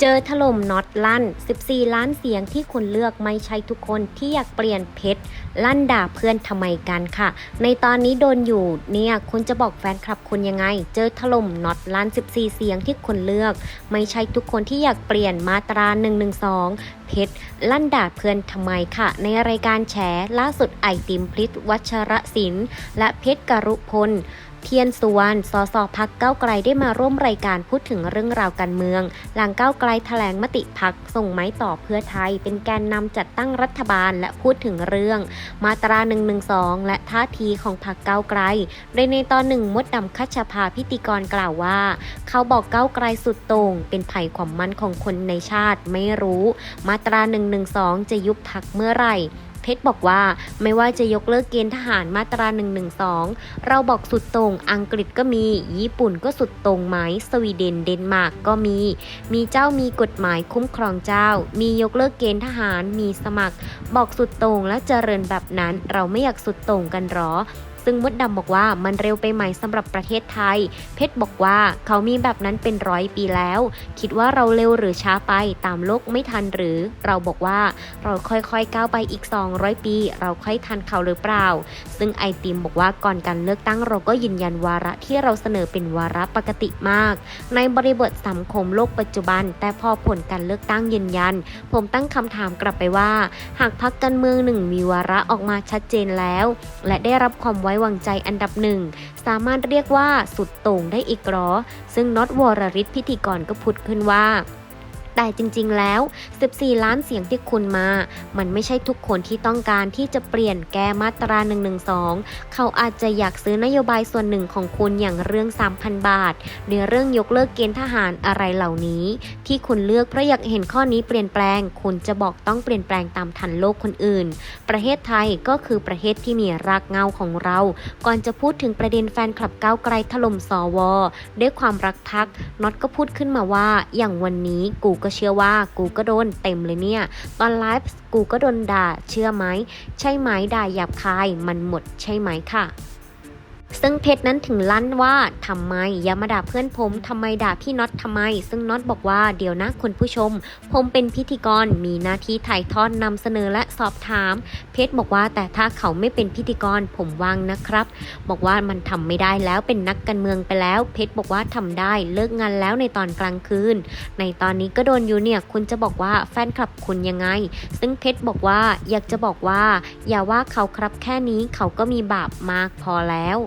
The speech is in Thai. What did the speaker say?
เจอถล่มน็อตลั่น 14 ล้านเสียงที่คนเลือกไม่ใช่ทุกคนที่อยากเปลี่ยนเพชรลั่นด่าเพื่อนทำไมกันค่ะ ในตอนนี้โดนอยู่เนี่ยคุณจะบอกแฟนคลับคุณยังไง เจอถล่มน็อตลั่น 14 เสียงที่คนเลือก ไม่ใช่ทุกคนที่อยากเปลี่ยนมาตรา 112 เพชรลั่นด่าเพื่อนทำไมค่ะ ในรายการแฉล่าสุดไอติมพลิตวัชรศิลป์และเพชรกรุพล เทียนสุวรรณ สสพักเก้าไกลได้มาร่วมรายการพูดถึงเรื่องราวการเมือง หลังเก้าไกลแถลงมติพักส่งไม้ต่อเพื่อไทย เป็นแกนนำจัดตั้งรัฐบาลและพูดถึงเรื่อง มาตรา 112 และท่าทีของพักก้าไกล โดยในตอนหนึ่งมดดำคัชภาพิธีกรกล่าวว่า เขาบอกเก้าไกลสุดโต่งเป็นภัยความมั่นของคนในชาติไม่รู้ มาตรา 112 จะยุบพักเมื่อไหร่ เพชรบอกว่า ไม่ว่าจะยกเลิกเกณฑ์ทหารมาตรา 112 เราบอกสุดตรง อังกฤษก็มี ญี่ปุ่นก็สุดตรงไหมสวีเดน เดนมาร์กก็มี มีเจ้ามีกฎหมายคุ้มครองเจ้า มียกเลิกเกณฑ์ทหาร มีสมัคร บอกสุดตรงและเจริญแบบนั้น เราไม่อยากสุดตรงกันหรอ ซึ่งมดดำบอกว่ามันเร็วไปไหมสำหรับประเทศไทย เพชรบอกว่าเขามีแบบนั้นเป็นร้อยปีแล้ว คิดว่าเราเร็วหรือช้าไปตามโลกไม่ทันหรือ เราบอกว่าเราค่อยๆก้าวไปอีก 200 ปี เราค่อยทันเขาหรือเปล่า ซึ่งไอติมบอกว่าก่อนการเลือกตั้งเราก็ยืนยันวาระที่เราเสนอเป็นวาระปกติมาก ในบริบทสังคมโลกปัจจุบัน แต่พอผลการเลือกตั้งยืนยัน ผมตั้งคำถามกลับไปว่า หากพักการเมืองหนึ่งมีวาระออกมาชัดเจนแล้ว และได้รับความไว้วางใจอันดับหนึ่ง สามารถเรียกว่าสุดโต่งได้อีกหรอ ซึ่งน็อตวรริศพิธีกรก็พูดขึ้นว่า แต่จริงๆแล้ว 14 ล้านเสียงที่คุณมา มันไม่ใช่ทุกคนที่ต้องการที่จะเปลี่ยนแก้มาตรา 112 เขาอาจจะอยากซื้อนโยบายส่วนหนึ่งของคุณอย่างเรื่อง 3,000 บาท หรือเรื่องยกเลิกเกณฑ์ทหารอะไรเหล่านี้ ที่คุณเลือกเพราะอยากเห็นข้อนี้เปลี่ยนแปลง คุณจะบอกต้องเปลี่ยนแปลงตามทันโลกคนอื่น ประเทศไทยก็คือประเทศที่มีรากเงาของเรา ก่อนจะพูดถึงประเด็นแฟนคลับก้าวไกลถล่มสวด้วยความรักพักน็อตก็พูดขึ้นมาว่า อย่างวันนี้กูก็็เชื่อว่ากูก็โดนเต็มเลยเนี่ย ตอนไลฟ์กูก็โดนด่าเชื่อไหม ใช่ไหมด่าหยาบคายมันหมดใช่ไหมค่ะ ซึ่งเพชรนั้นถึงลั่นว่าทำไมอย่ามาด่าเพื่อนผมทำไมด่าพี่น็อตทำไม ซึ่งน็อตบอกว่าเดี๋ยวนะคุณผู้ชม ผมเป็นพิธีกรมีหน้าที่ถ่ายทอดนำเสนอและสอบถาม เพชรบอกว่าแต่ถ้าเขาไม่เป็นพิธีกรผมว่างนะครับ บอกว่ามันทำไม่ได้แล้วเป็นนักการเมืองไปแล้ว เพชรบอกว่าทำได้เลิกงานแล้วในตอนกลางคืน ในตอนนี้ก็โดนอยู่เนี่ยคุณจะบอกว่าแฟนคลับคุณยังไง ซึ่งเพชรบอกว่าอยากจะบอกว่า อย่าว่าเขาครับแค่นี้เขาก็มีบาปมากพอแล้ว